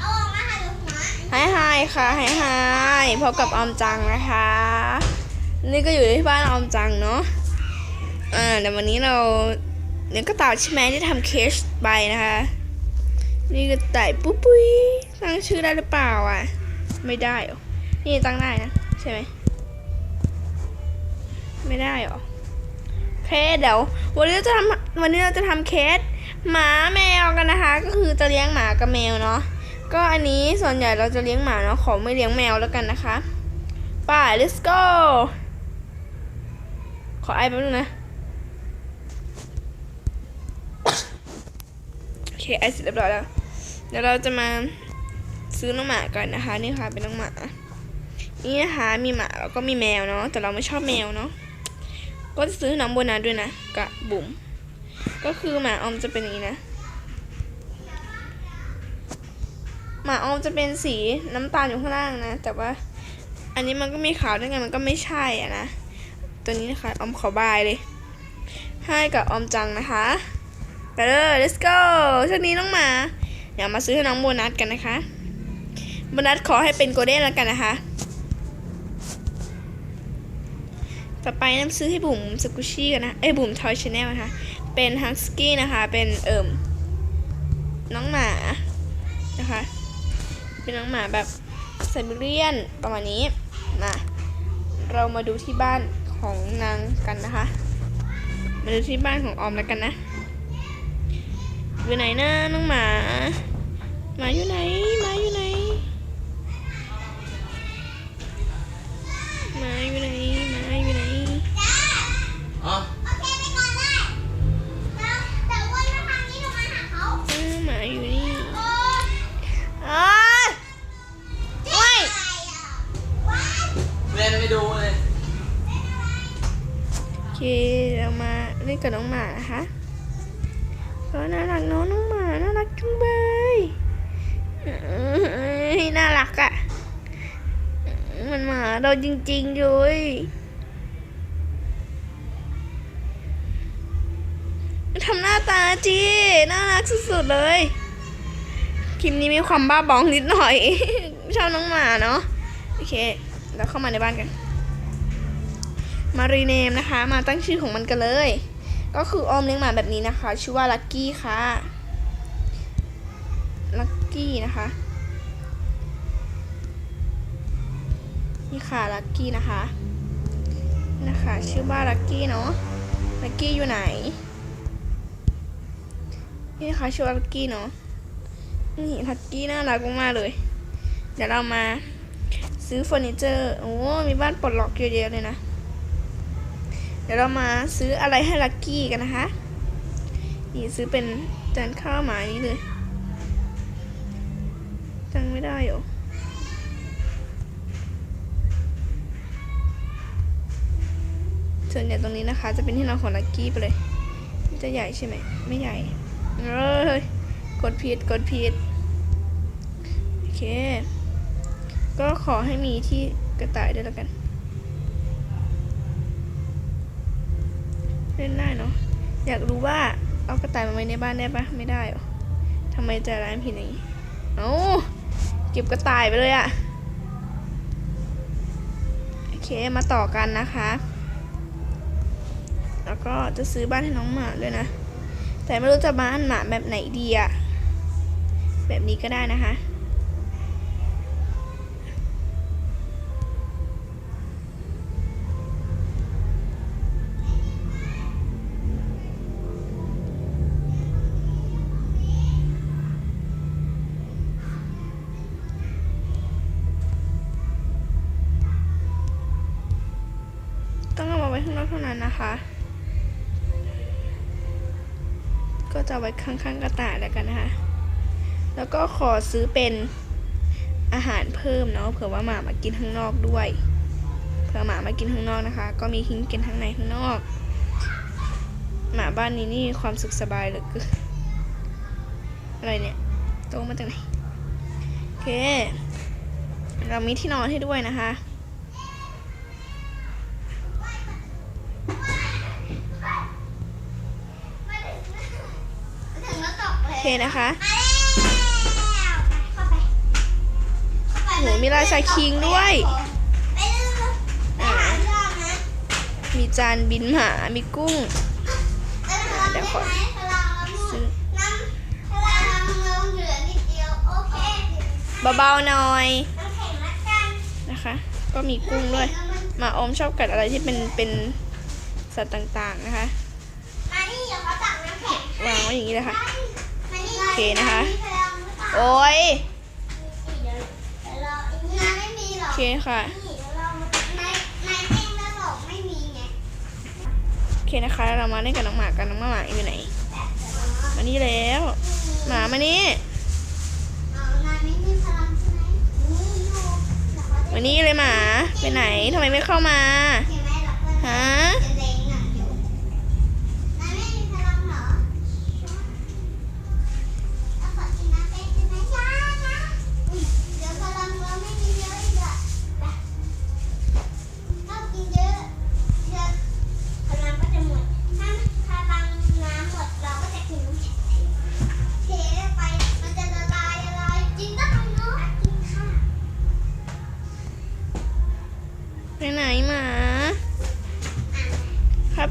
เอาออกมาค่ะเดี๋ยวหัวไฮไฮค่ะไฮไฮพบกับออมจังนะคะ นี่ก็อยู่ที่บ้านออมจังเนาะอ่าแต่วันนี้เราเลี้ยงกระต่ายใช่ไหมที่ทำเคสไปนะคะ นี่กระต่ายปุ๊บปุ้ยตั้งชื่อได้หรือเปล่าอะ ไม่ได้เหรอนี่ตั้งได้นะ ใช่ไหมไม่ได้เหรอโอเคเดี๋ยววันนี้เราจะทำวันนี้เราจะทำเคสหมาแมวกันนะคะ ก็คือจะเลี้ยงหมากับแมวเนาะ ก็อันนี้ส่วนใหญ่เราจะเลี้ยงหมาเนาะขอไม่เลี้ยงแมวแล้วกันนะคะป่า let's go ขอไอแป๊บนึงนะ โอเค ไอเสร็จเรียบร้อยแล้ว เดี๋ยวเราจะมาซื้อน้องหมากันนะคะ นี่ค่ะเป็นน้องหมา นี่นะคะมีหมาแล้วก็มีแมวเนาะแต่เราไม่ชอบแมวเนาะก็จะซื้อน้องโบนัสด้วยนะกับบุ๋มก็คือหมาออมจะเป็นอย่างนี้นะ ห มาออมจะเป็นสีน้ำตาลอยู่ข้างล่างนะ แต่ว่าอันนี้มันก็มีขาวด้วยไงมันก็ไม่ใช่อะนะ ตัวนี้นะคะออมขอบายเลย ให้กับออมจังนะคะไปเลย let's go ช่วงนี้น้องหมาเดี๋ยวมาซื้อให้น้องโบนัสกันนะคะโบนัสขอให้เป็นโกลเด้นแล้วกันนะคะ ต่อไปน้ำซื้อให้บุ๋มสกุชี่กันนะ เอ้บุ๋มทอยชาแนลนะคะ เป็นฮังสกี้นะคะ เป็นเอิ่มน้องหมานะคะ เป็นน้องหมาแบบไซบีเรียนประมาณนี้มาเรามาดูที่บ้านของนางกันนะคะ มาดูที่บ้านของออมแล้วกันนะอยู่ไหนนะน้องหมาหมา ไม่ดูเลยโอเคเรามาเล่นกับน้องหมานะคะก็น่ารักน้องน้องหมาน่ารักจังเลยเอ้ยน่ารักอะ่ะมันหมาเราจริงๆเลยทำหน้าตาจีน่ารักสุดๆเลย คลิปนี้มีความบ้าบองนิดหน่อย ชอบน้องหมาเนาะโอเค แล้วเข้ามาในบ้านกัน มารีเนมนะคะ มาตั้งชื่อของมันกันเลย ก็คือออมเลี้ยงหมาแบบนี้นะคะ ชื่อว่าลักกี้ค่ะ ลักกี้นะคะ นี่ค่ะลักกี้นะคะ นะคะ ชื่อว่าลักกี้เนาะ ลักกี้อยู่ไหน นี่นะคะชื่อว่าลักกี้เนาะ นี่ลักกี้น่ารักมากเลย เดี๋ยวเรามา ซื้อเฟอร์นิเจอร์ โอ้ มีบ้านปลดล็อกเยอะแยะเลยนะ เดี๋ยวเรามาซื้ออะไรให้ลักกี้กันนะคะ นี่ซื้อเป็นจานข้าวหมานี้เลย จังไม่ได้เหรอส่วนใหญ่ตรงนี้นะคะ จะเป็นที่นอนของลักกี้ไปเลย จะใหญ่ใช่ไหม ไม่ใหญ่ เอ้ย กดผิด กดผิด โอเค ก็ขอให้มีที่กระต่ายด้วยแล้วกัน เล่นได้เนาะอยากรู้ว่าเอากระต่ายมาไว้ในบ้านได้ปะไม่ได้หรอทำไมใจร้ายผิดอย่างนี้เอาเก็บกระต่ายไปเลยอะโอเคมาต่อกันนะคะ แล้วก็จะซื้อบ้านให้น้องหมาด้วยนะ แต่ไม่รู้จะบ้านหมาแบบไหนดีอะแบบนี้ก็ได้นะคะ เท่านั้นนะคะ ก็จะไว้ข้างๆกระต่ายแล้วกันนะคะ แล้วก็ขอซื้อเป็นอาหารเพิ่มเนาะเผื่อว่าหมามากินข้างนอกด้วยเผื่อหมามากินข้างนอกนะคะ ก็มีทิ้งกินข้างในข้างนอก หมาบ้านนี้นี่ความสุขสบายเหลือเกินอะไรเนี่ยโตมาจากไหนโอเค เรามีที่นอนให้ด้วยนะคะ ถึงแล้วตก เลโอยเคนะคะมาแล้วขอบราชาคิงด้วยไปเร็วๆไปหาชอบนะมีจานบินหมา มีกุ้งเดี๋ยวขอซื้อน้ำพลังลงเหลือนิดเดียวโอเคเบาๆหน่อยน้ำแข็งละกันนะคะ ก็มีกุ้งด้วยหมาอมชอบกัดอะไรที่เป็นเป็นสัตว์ต่างๆนะคะมานี่เดี๋ยวเขาตักน้ำแข็งวางไว้อย่างนี้เลยค่ะมา นี่โอเคนะคะมีพลังหรือเปล่าโอ้ยเดี๋ยวเดี๋ยวรออีกนานไม่มีหรโออกเคค่ะนี่เดี๋ยวเรานายนายเพ่งแล้วบอกไม่มีไงโอเคนะคะ เรามาเล่นกับน้องหมากันน้องหมาอยู่ไหน มานี่แล้ว หมามานี่เอานายไม่มีพลังใช่ไหมนี่อยู่เดี๋ยวเขาจะมานี่เลยหมา ไปไหนทำไมไม่เข้ามาเห็นไหมเราเพิ่งฮะ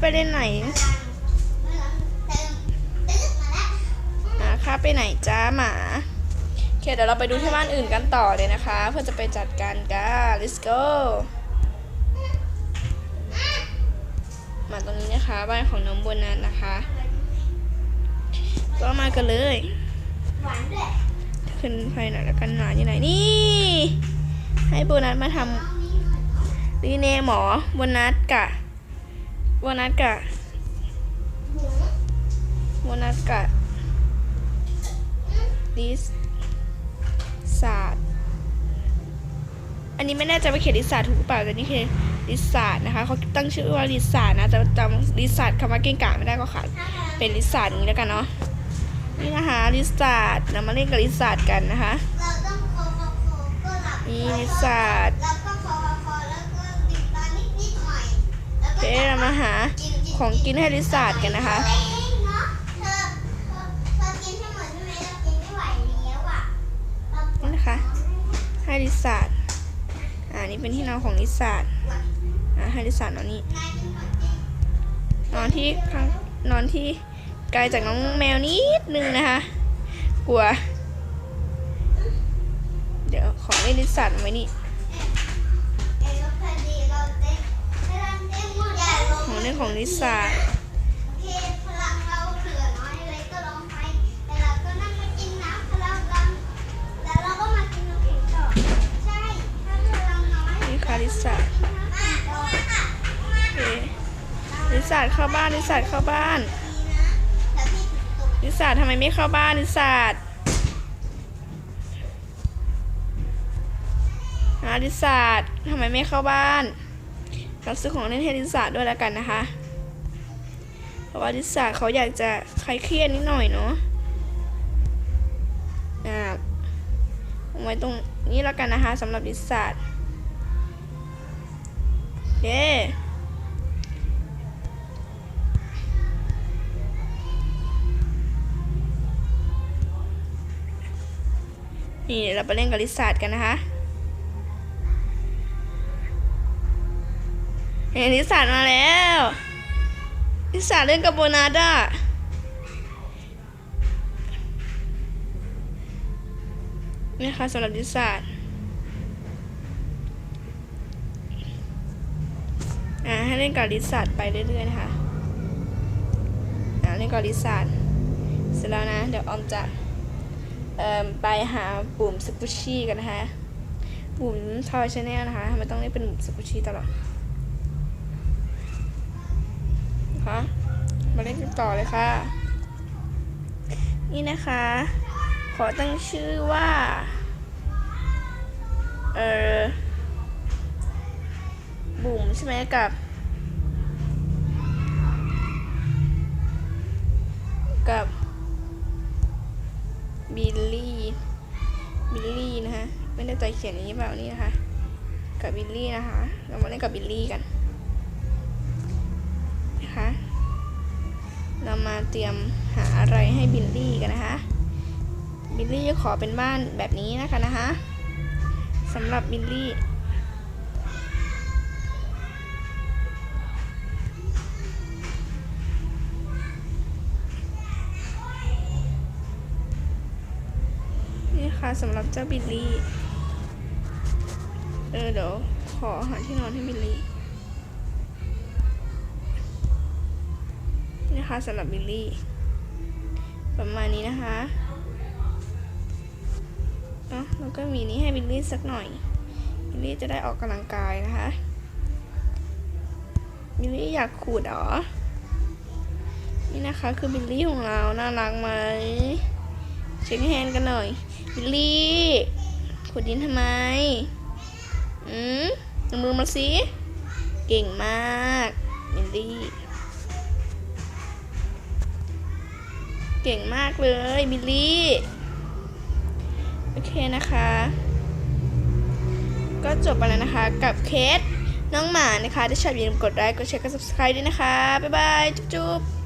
ไปเล่นไหนพลังพลังเติมตึ๊ดมาแล้วหมาเข้าไปไหนจ้าหมาโอเคเดี๋ยวเราไปดูที่บ้านอื่นกันต่อเลยนะคะ เพื่อจะไปจัดการกัน let's go มาตรงนี้นะคะ บ้านของน้องบนัสนะคะ ก็มากันเลยขึ้นไปหน่อยแล้วกันหมาอยู่ไหนนี่ ให้โบนัสมาทำรีเนมหมอโบนัสกะ โบนัสกะหมูโบนัสกะลิสศาสตร์อันนี้ไม่แน่ใจว่าเขียนลิสศาสตร์ถูกหรือเปล่าแต่นี่คือลิสศาสตร์นะคะเขาตั้งชื่อว่าลิสศาสตร์นะแต่จำลิสศาสตร์คำว่าเก่งกาไม่ได้ก็ขาดเป็นลิสศาสตร์นี้แล้วกันเนาะนี่นะคะลิสศาสตร์เรามาเล่นกับลิสศาสตร์กันนะคะนี่ลิสศาสตร์ แล้วก็โคโคโคแล้วก็ติดตานิดนิดหน่อย แล้วโอก็เคเรามาหาของกินให้ลิสศาสตร์กันนะคะเองเนาะเธอเธอเธอกินให้หมดใช่ไหมเรากินไม่ไหวแล้วอะเราปวนี่ดนะคะท้องให้ลิสศาสตร์อ่านี่เป็นที่นอนของลิสศาสตร์อ่าให้ลิสศาสตร์นอนนี่นายกินของจริงนอนที่ข้างนอนที่ไกลจากน้องแมวนิดนึงนะคะ กลัว เดี๋ยวของเล่นลิสสันไว้นี่ เล่นของลิซ่าโอเคพลังเราเหลือน้อยเลยก็ลองไปแต่เราก็นั่งมากินน้ำพลังเราแล้วเราก็มากินน้ำแข็งต่อใช่ถ้าพลังน้อยนี่ค่ะลิซ่าโอเคลิซ่าเข้าบ้านลิซ่าเข้าบ้านดีนะแต่พี่ตกลิซ่าทำไมไม่เข้าบ้านลิซ่าอาลิซ่าทำไมไม่เข้าบ้าน ราซื้อของเล่นให้ลิซ่าด้วยแล้วกันนะคะ เพราะว่าลิซ่าเขาอยากจะคลายเครียดนิดหน่อยเนาะอ่าไว้ตรงนี้แล้วกันนะคะสำหรับลิซ่าเย้นี่เดี๋ยวเราไปเล่นกับลิซ่ากันนะคะ เห็นลิซ่ามาแล้วลิซ่าเล่นกับโบนัสอะนี่ค่ะสำหรับลิซ่าอ่าให้เล่นกับลิซ่าไปเรื่อยๆนะคะอ่าเล่นกับลิซ่าเสร็จแล้วนะ เดี๋ยวออมจะเอ่อไปหาปุ่มสกุชชี่กันนะคะปุ่มทอยชาแนลนะคะทำไมต้องเรียกเป็นปุ่มสกุชชี่ตลอดนะคะ มาเล่นกันต่อเลยค่ะ นี่นะคะ ขอตั้งชื่อว่า เออบุ๋มใช่ไหมกับ กับบิลลี่บิลลี่นะคะไม่ได้ใจเขียนอย่างนี้เปล่านี่นะคะ กับบิลลี่นะคะ เรามาเล่นกับบิลลี่กัน นะคะ เรามาเตรียมหาอะไรให้บิลลี่กันนะคะ บิลลี่จะขอเป็นบ้านแบบนี้นะคะนะคะสำหรับบิลลี่นี่ค่ะสำหรับเจ้าบิลลี่ เออเดี๋ยวขอหาที่นอนให้บิลลี่ คะสำหรับบิลลี่ ประมาณนี้นะคะเนาะแล้วก็มีนี้ให้บิลลี่สักหน่อย บิลลี่จะได้ออกกำลังกายนะคะ บิลลี่อยากขูดเหรอ นี่นะคะคือบิลลี่ของเรา น่ารักไหมเช็คแฮนด์กันหน่อย บิลลี่ขุดดินทำไม อืมมือมาสิ เก่งมาก บิลลี่ เก่งมากเลยบิลลี่ โอเคนะคะ ก็จบไปแล้วนะคะกับเคสน้องหมานะคะ ถ้าชอบอย่าลืมกดไลค์ กดแชร์ กด subscribe ด้วยนะคะ บ๊ายบาย จุ๊บ